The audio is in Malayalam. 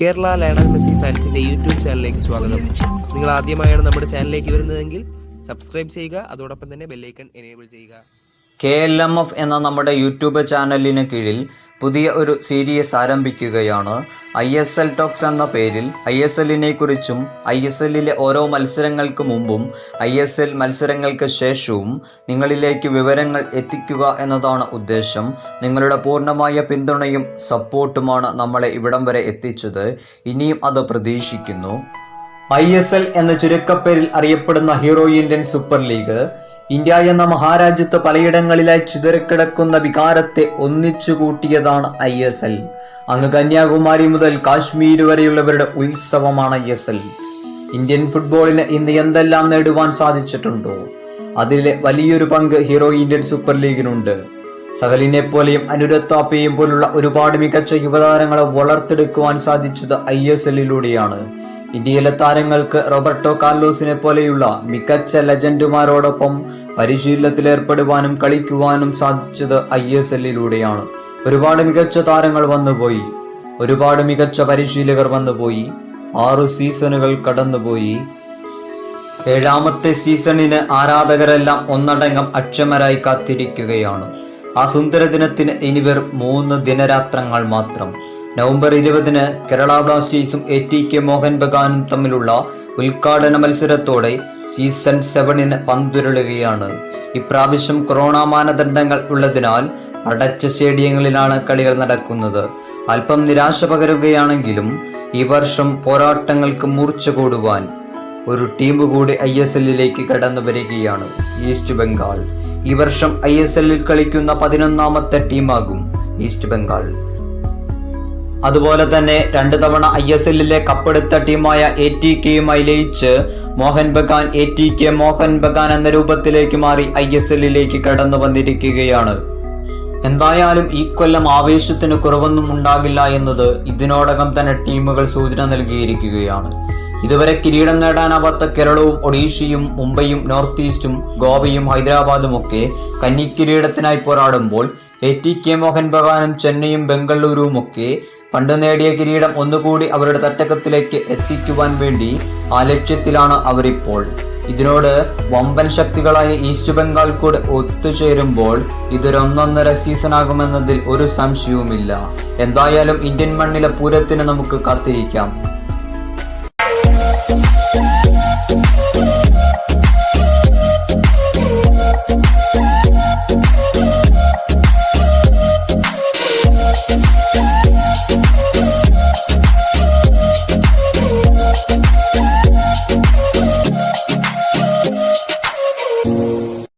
കേരള ലയണൽ മെസ്സി ഫാൻസിന്റെ യൂട്യൂബ് ചാനലിലേക്ക് സ്വാഗതം. നിങ്ങൾ ആദ്യമായാണ് നമ്മുടെ ചാനലിലേക്ക് വരുന്നതെങ്കിൽ സബ്സ്ക്രൈബ് ചെയ്യുക അതോടൊപ്പം തന്നെ ബെല്ലൈക്കൺ എനേബിൾ ചെയ്യുക. കെ എൽ എം എഫ് എന്ന നമ്മുടെ യൂട്യൂബ് ചാനലിന് കീഴിൽ പുതിയ ഒരു സീരീസ് ആരംഭിക്കുകയാണ്. ഐ എസ് എൽ ടോക്സ് എന്ന പേരിൽ ഐ എസ് എല്ലിനെ കുറിച്ചും ഐ എസ് എല്ലിലെ ഓരോ മത്സരങ്ങൾക്ക് മുമ്പും ഐ എസ് എൽ മത്സരങ്ങൾക്ക് ശേഷവും നിങ്ങളിലേക്ക് വിവരങ്ങൾ എത്തിക്കുക എന്നതാണ് ഉദ്ദേശം. നിങ്ങളുടെ പൂർണമായ പിന്തുണയും സപ്പോർട്ടുമാണ് നമ്മളെ ഇവിടം വരെ എത്തിച്ചത്. ഇനിയും അത് പ്രതീക്ഷിക്കുന്നു. ഐ എസ് എൽ എന്ന ചുരുക്കപ്പേരിൽ അറിയപ്പെടുന്ന Hero Indian Super League India എന്ന മഹാരാജ്യത്ത് പലയിടങ്ങളിലായി ചിതറിക്കിടക്കുന്ന വികാരത്തെ ഒന്നിച്ചു കൂട്ടിയതാണ് ഐ എസ് എൽ. അങ്ങ് കന്യാകുമാരി മുതൽ കാശ്മീർ വരെയുള്ളവരുടെ ഉത്സവമാണ് ഐ എസ് എൽ. ഇന്ത്യൻ ഫുട്ബോളിന് ഇന്ന് എന്തെല്ലാം നേടുവാൻ സാധിച്ചിട്ടുണ്ടോ? അതിലെ വലിയൊരു പങ്ക് ഹീറോ ഇന്ത്യൻ സൂപ്പർ ലീഗിനുണ്ട്. സഹലിനെ പോലെയും അനുരത്താപ്പയും പോലുള്ള ഒരുപാട് മികച്ച യുവതാരങ്ങളെ വളർത്തെടുക്കുവാൻ സാധിച്ചത് ഐ എസ് എല്ലിലൂടെയാണ്. ഇന്ത്യയിലെ താരങ്ങൾക്ക് റോബർട്ടോ കാർലോസിനെ പോലെയുള്ള മികച്ച ലെജൻഡുമാരോടൊപ്പം പരിശീലനത്തിലേർപ്പെടുവാനും കളിക്കുവാനും സാധിച്ചത് ഐ എസ് എല്ലിലൂടെയാണ്. ഒരുപാട് മികച്ച താരങ്ങൾ വന്നുപോയി. ഒരുപാട് മികച്ച പരിശീലകർ വന്നുപോയി. ആറു സീസണുകൾ കടന്നുപോയി. ഏഴാമത്തെ സീസണിന് ആരാധകരെല്ലാം ഒന്നടങ്കം അക്ഷമരായി കാത്തിരിക്കുകയാണ്. ആ സുന്ദര ദിനത്തിന് ഇനി വെറും മൂന്ന് ദിനരാത്രങ്ങൾ മാത്രം. നവംബർ ഇരുപതിന് കേരള ബ്ലാസ്റ്റേഴ്സും എ ടി കെ മോഹൻ ബഗാനും തമ്മിലുള്ള ഉദ്ഘാടന മത്സരത്തോടെ സീസൺ സെവനിന് പന്തുരുളുകയാണ്. ഇപ്രാവശ്യം കൊറോണ മാനദണ്ഡങ്ങൾ ഉള്ളതിനാൽ അടച്ച സ്റ്റേഡിയങ്ങളിലാണ് കളികൾ നടക്കുന്നത്. അല്പം നിരാശ പകരുകയാണെങ്കിലും ഈ വർഷം പോരാട്ടങ്ങൾക്ക് മൂർച്ച കൂടുവാൻ ഒരു ടീം കൂടി ഐ എസ് എല്ലിലേക്ക് കടന്നു വരികയാണ് ഈസ്റ്റ് ബംഗാൾ. ഈ വർഷം ഐ എസ് എല്ലിൽ കളിക്കുന്ന പതിനൊന്നാമത്തെ ടീമാകും ഈസ്റ്റ് ബംഗാൾ. അതുപോലെ തന്നെ രണ്ട് തവണ ഐ എസ് എല്ലിലെ കപ്പെടുത്ത ടീമായ എ ടി കെയുമായി ലയിച്ച് Mohan Bagan A T K Mohan Bagan എന്ന രൂപത്തിലേക്ക് മാറി ഐ എസ് എല്ലിലേക്ക് കടന്നു വന്നിരിക്കുകയാണ്. എന്തായാലും ഈ കൊല്ലം ആവേശത്തിന് കുറവൊന്നും ഉണ്ടാകില്ല എന്നത് ഇതിനോടകം തന്നെ ടീമുകൾ സൂചന നൽകിയിരിക്കുകയാണ്. ഇതുവരെ കിരീടം നേടാനാവാത്ത കേരളവും ഒഡീഷയും മുംബൈയും നോർത്ത് ഈസ്റ്റും ഗോവയും ഹൈദരാബാദും ഒക്കെ കന്നി കിരീടത്തിനായി പോരാടുമ്പോൾ എ ടി കെ മോഹൻ ബഗാനും ചെന്നൈയും ബംഗളൂരുവും ഒക്കെ പണ്ട് നേടിയ കിരീടം ഒന്നുകൂടി അവരുടെ തട്ടകത്തിലേക്ക് എത്തിക്കുവാൻ വേണ്ടി ആ ലക്ഷ്യത്തിലാണ് അവരിപ്പോൾ. ഇതിനോട് വമ്പൻ ശക്തികളായ ഈസ്റ്റ് ബംഗാൾ കൂടെ ഒത്തുചേരുമ്പോൾ ഇതൊരൊന്നൊന്നര സീസൺ ആകുമെന്നതിൽ ഒരു സംശയവുമില്ല. എന്തായാലും ഇന്ത്യൻ മണ്ണിലെ പൂരത്തിന് നമുക്ക് കാത്തിരിക്കാം.